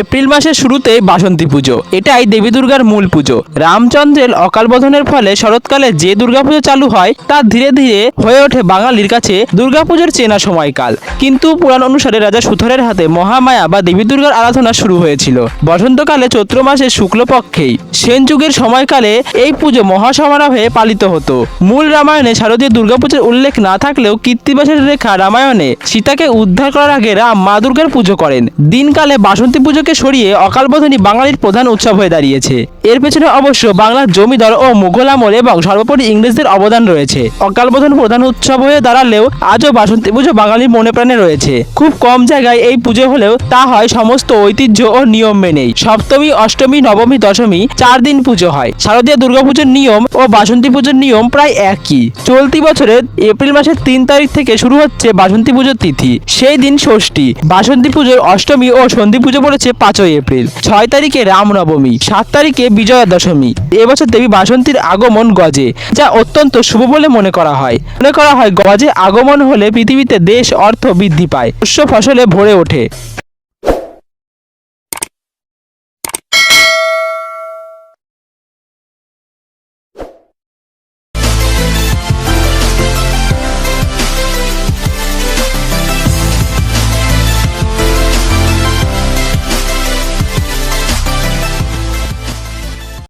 April মাসের শুরুতে বাসন্তী পুজো। এটাই দেবী দুর্গার মূল পুজো। রামচন্দ্রের অকাল বোধনের ফলে শরৎকালে যে দুর্গাপুজো চালু হয়, তা ধীরে ধীরে হয়ে ওঠে বাঙালির কাছে দুর্গাপুজোর চেনা সময়কাল। কিন্তু পুরাণ অনুসারে রাজা সুথরের হাতে মহামায়া বা দেবী দুর্গার আরাধনা শুরু হয়েছিল। বসন্তকালে চৈত্র মাসের শুক্লপক্ষেই সেন যুগের সময়কালে এই পুজো মহাসমারোহে পালিত হতো। মূল রামায়ণে শারদীয় দুর্গাপুজোর উল্লেখ না থাকলেও কীর্তিবাসের রেখা রামায়ণে সীতাকে উদ্ধার করার আগে রাম মা দুর্গার পুজো করেন। দিনকালে বাসন্তী পুজোকে সরিয়ে অকালবোধনী বাঙালির প্রধান উৎসব হয়ে দাঁড়িয়েছে। এর পেছনে অবশ্য বাংলার জমিদার ও মুঘল আমল এবং সর্বোপরি ইংরেজদের অবদান রয়েছে। অকালবোধন প্রধান উৎসব হয়ে দাঁড়ালেও আজও বাসন্তী পুজো বাঙালির মনে প্রাণে রয়েছে। খুব কম জায়গায় এই পুজো হলেও তা হয় সমস্ত ঐতিহ্য ও নিয়ম মেনেই। সপ্তমী, অষ্টমী, নবমী, দশমী চার দিন পুজো হয়। শারদীয় দুর্গাপুজোর নিয়ম ও বাসন্তী পুজোর নিয়ম প্রায় একই। চলতি বছরের এপ্রিল মাসের তিন তারিখ থেকে শুরু হচ্ছে বাসন্তী পুজোর তিথি। সেই দিন ষষ্ঠী। বাসন্তী পুজোর অষ্টমী ও সন্ধি পুজো পড়েছে পাঁচই এপ্রিল। ছয় তারিখে রামনবমী, সাত তারিখে বিজয়া দশমী এবছর দেবী বাসন্তীর আগমন গজে, যা অত্যন্ত শুভ বলে মনে করা হয়। মনে করা হয় গজে আগমন হলে পৃথিবীতে দেশ অর্থ বৃদ্ধি পায়, শস্য ফসলে ভরে ওঠে।